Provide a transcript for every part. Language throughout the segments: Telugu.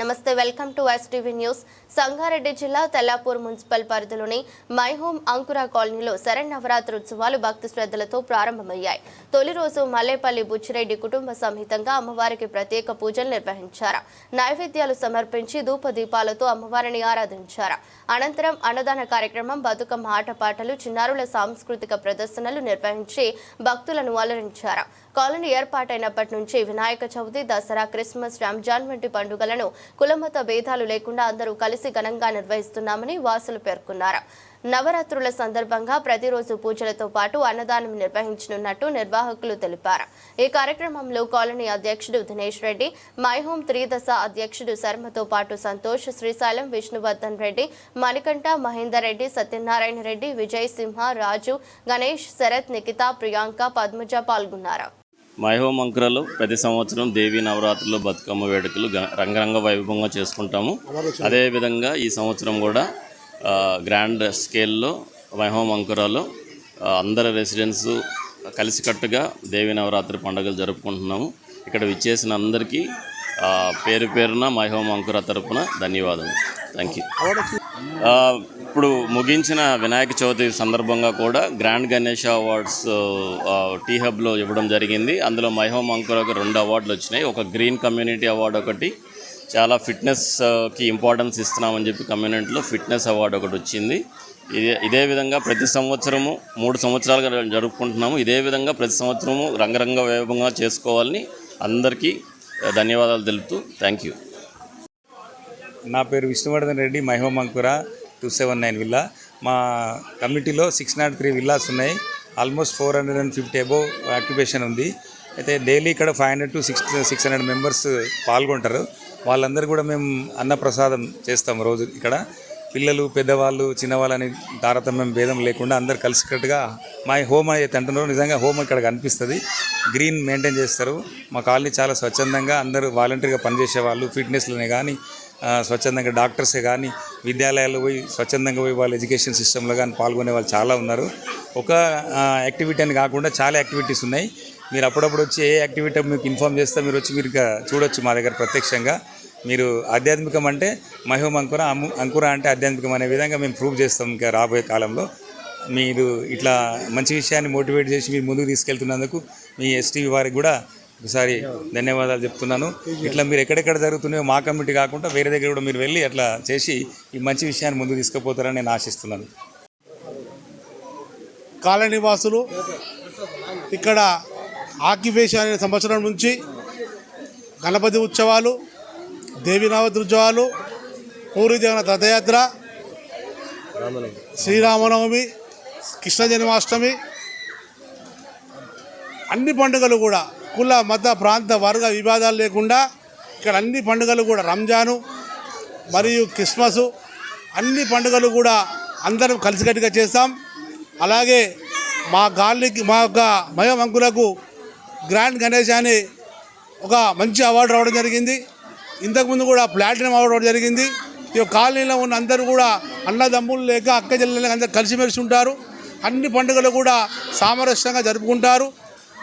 నమస్తే welcome to STV news Sangareddy జిల్లా తెల్లాపూర్ మున్సిపల్ పరిధిలోని మై హోమ్ అంకుర కాలనీలో శరణవరాత్రి ఉత్సవాలు భక్తి శ్రద్ధలతో ప్రారంభమయ్యాయి. తొలి రోజు మల్లేపల్లి బుచ్చిరెడ్డి కుటుంబ సమేతంగా అమ్మవారికి ప్రత్యేక పూజలు నిర్వహించారు. నైవేద్యాలు సమర్పించి ధూప దీపాలతో అమ్మవారిని ఆరాధించారు. అనంతరం అన్నదాన కార్యక్రమం బతుకమ్మ ఆటపాటలు చిన్నారుల సాంస్కృతిక ప్రదర్శనలు నిర్వహించి భక్తులను అలరించారు. కాలనీ ఏర్పాటైనప్పటి నుంచి వినాయక చవితి దసరా క్రిస్మస్ రంజాన్ వంటి పండుగలను కులమత భేదాలు లేకుండా అందరూ కలిసి ఘనంగా నిర్వహిస్తున్నామని వాసులు పేర్కొన్నారు. నవరాత్రుల సందర్భంగా ప్రతిరోజు పూజలతో పాటు అన్నదానం నిర్వహించనున్నట్టు నిర్వాహకులు తెలిపారు. ఈ కార్యక్రమంలో కాలనీ అధ్యక్షుడు దినేష్ రెడ్డి మైహోం త్రిదశ అధ్యక్షుడు శర్మతో పాటు సంతోష్ శ్రీశైలం విష్ణువర్ధన్ రెడ్డి మణికంఠ మహేందర్ రెడ్డి సత్యనారాయణ రెడ్డి విజయ్ సింహ రాజు గణేష్ శరత్ నిఖిత ప్రియాంక పద్మజ పాల్గొన్నారు. మై హోమ్ అంకురలో ప్రతి సంవత్సరం దేవీ నవరాత్రులు బతుకమ్మ వేడుకలు రంగరంగ వైభవంగా చేసుకుంటాము. అదేవిధంగా ఈ సంవత్సరం కూడా గ్రాండ్ స్కేల్లో మై హోమ్ అంకురాలో ఆ, అందరి రెసిడెంట్స్ కలిసికట్టుగా దేవీ నవరాత్రి పండుగలు జరుపుకుంటున్నాము. ఇక్కడ విచ్చేసిన అందరికీ పేరు పేరున మై హోమ్ అంకుర తరపున ధన్యవాదాలు థ్యాంక్ యూ ఇప్పుడు ముగించిన వినాయక చవితి సందర్భంగా కూడా గ్రాండ్ గణేష్ అవార్డ్స్ టీ హబ్లో ఇవ్వడం జరిగింది. అందులో మైహోమ్ అంకురకు రెండు అవార్డులు వచ్చినాయి. ఒక గ్రీన్ కమ్యూనిటీ అవార్డు ఒకటి చాలా ఫిట్నెస్కి ఇంపార్టెన్స్ ఇస్తున్నామని చెప్పి కమ్యూనిటీలో ఫిట్నెస్ అవార్డు ఒకటి వచ్చింది. ఇదే ఇదే విధంగా ప్రతి సంవత్సరము మూడు సంవత్సరాలుగా జరుపుకుంటున్నాము. ఇదే విధంగా ప్రతి సంవత్సరము రంగరంగ వైభవంగా చేసుకోవాలని అందరికీ ధన్యవాదాలు తెలుపుతూ థ్యాంక్ యూ. నా పేరు విష్ణువర్ధన్ రెడ్డి మహిమ అంకుర టూ సెవెన్ నైన్ విల్లా. మా కమిటీలో సిక్స్ నాట్ త్రీ విల్లాస్ ఉన్నాయి. Almost four hundred and fifty above occupation ఉంది. అయితే డైలీ ఇక్కడ five hundred to six six hundred members పాల్గొంటారు. వాళ్ళందరూ కూడా మేము అన్నప్రసాదం చేస్తాం రోజు ఇక్కడ. పిల్లలు పెద్దవాళ్ళు చిన్నవాళ్ళని తారతమ్యం భేదం లేకుండా అందరు కలిసికట్టుగా మా హోమ్ అయితే అంటున్నారు నిజంగా హోమ్ ఇక్కడ కనిపిస్తుంది. గ్రీన్ మెయింటైన్ చేస్తారు. మా కాలనీ చాలా స్వచ్ఛందంగా అందరూ వాలంటీర్గా పనిచేసే వాళ్ళు ఫిట్నెస్లోనే కానీ స్వచ్ఛందంగా డాక్టర్సే కానీ విద్యాలయాల్లో పోయి స్వచ్ఛందంగా పోయి వాళ్ళు ఎడ్యుకేషన్ సిస్టంలో కానీ పాల్గొనే వాళ్ళు చాలా ఉన్నారు. ఒక యాక్టివిటీ అని కాకుండా చాలా యాక్టివిటీస్ ఉన్నాయి. మీరు అప్పుడప్పుడు వచ్చి ఏ యాక్టివిటీ మీకు ఇన్ఫామ్ చేస్తే మీరు వచ్చి మీరు ఇక చూడొచ్చు మా దగ్గర ప్రత్యక్షంగా. మీరు ఆధ్యాత్మికం అంటే మహిమ అంకుర అంకుర అంటే ఆధ్యాత్మికం అనే విధంగా మేము ప్రూవ్ చేస్తాం ఇంకా రాబోయే కాలంలో. మీరు ఇట్లా మంచి విషయాన్ని మోటివేట్ చేసి మీరు ముందుకు తీసుకెళ్తున్నందుకు మీ ఎస్టీవీ వారికి కూడా ఒకసారి ధన్యవాదాలు చెప్తున్నాను. ఇట్లా మీరు ఎక్కడెక్కడ జరుగుతున్నాయో మా కమిటీ కాకుండా వేరే దగ్గర కూడా మీరు వెళ్ళి అట్లా చేసి ఈ మంచి విషయాన్ని ముందుకు తీసుకుపోతారని నేను ఆశిస్తున్నాను. కాలనివాసులు ఇక్కడ ఆక్యుపేషన్ అనే సంవత్సరం నుంచి గణపతి ఉత్సవాలు దేవి నవరాత్రి ఉత్సవాలు పూరి రథయాత్ర శ్రీరామనవమి కృష్ణ జన్మాష్టమి అన్ని పండుగలు కూడా కుల మత ప్రాంత వర్గ వివాదాలు లేకుండా ఇక్కడ అన్ని పండుగలు కూడా రంజాను మరియు క్రిస్మస్ అన్ని పండుగలు కూడా అందరం కలిసికట్టుగా చేస్తాం. అలాగే మా గాలికి మా యొక్క మయోమంకులకు గ్రాండ్ గణేష్ అని ఒక మంచి అవార్డు రావడం జరిగింది. ఇంతకుముందు కూడా ప్లాటినం అవార్డు రావడం జరిగింది. ఈ కాలనీలో ఉన్న అందరూ కూడా అన్నదమ్ములు లేక అక్క చెల్లెలు అందరూ కలిసిమెలిసి ఉంటారు. అన్ని పండుగలు కూడా సామరస్యంగా జరుపుకుంటారు.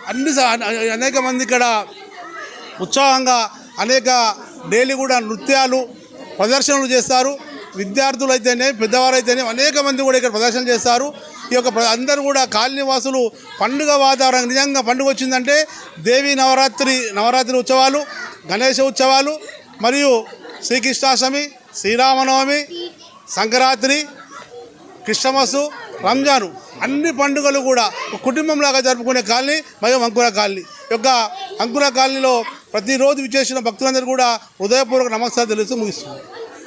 అన్ని స- అనేక మంది ఇక్కడ ఉత్సాహంగా అనేక డైలీ కూడా నృత్యాలు ప్రదర్శనలు చేస్తారు. విద్యార్థులు అయితేనే పెద్దవారు అయితేనే అనేక మంది కూడా ఇక్కడ ప్రదర్శన చేస్తారు. ఈ యొక్క ప్ర- అందరూ కూడా కాలనీవాసులు పండుగ వాతావరణం నిజంగా పండుగ వచ్చిందంటే దేవి నవరాత్రి నవరాత్రి ఉత్సవాలు గణేష ఉత్సవాలు మరియు శ్రీకృష్ణాష్టమి శ్రీరామనవమి సంక్రాంతి క్రిస్టమస్ రంజాను. అన్ని పండుగలు కూడా ఒక కుటుంబంలాగా జరుపుకునే కాలనీ మరియు అంకుర కాలనీ. యొక్క అంకుర కాలనీలో ప్రతిరోజు విచ్చేసిన భక్తులందరూ కూడా హృదయపూర్వక నమస్కారం తెలుస్తూ ముగిస్తుంది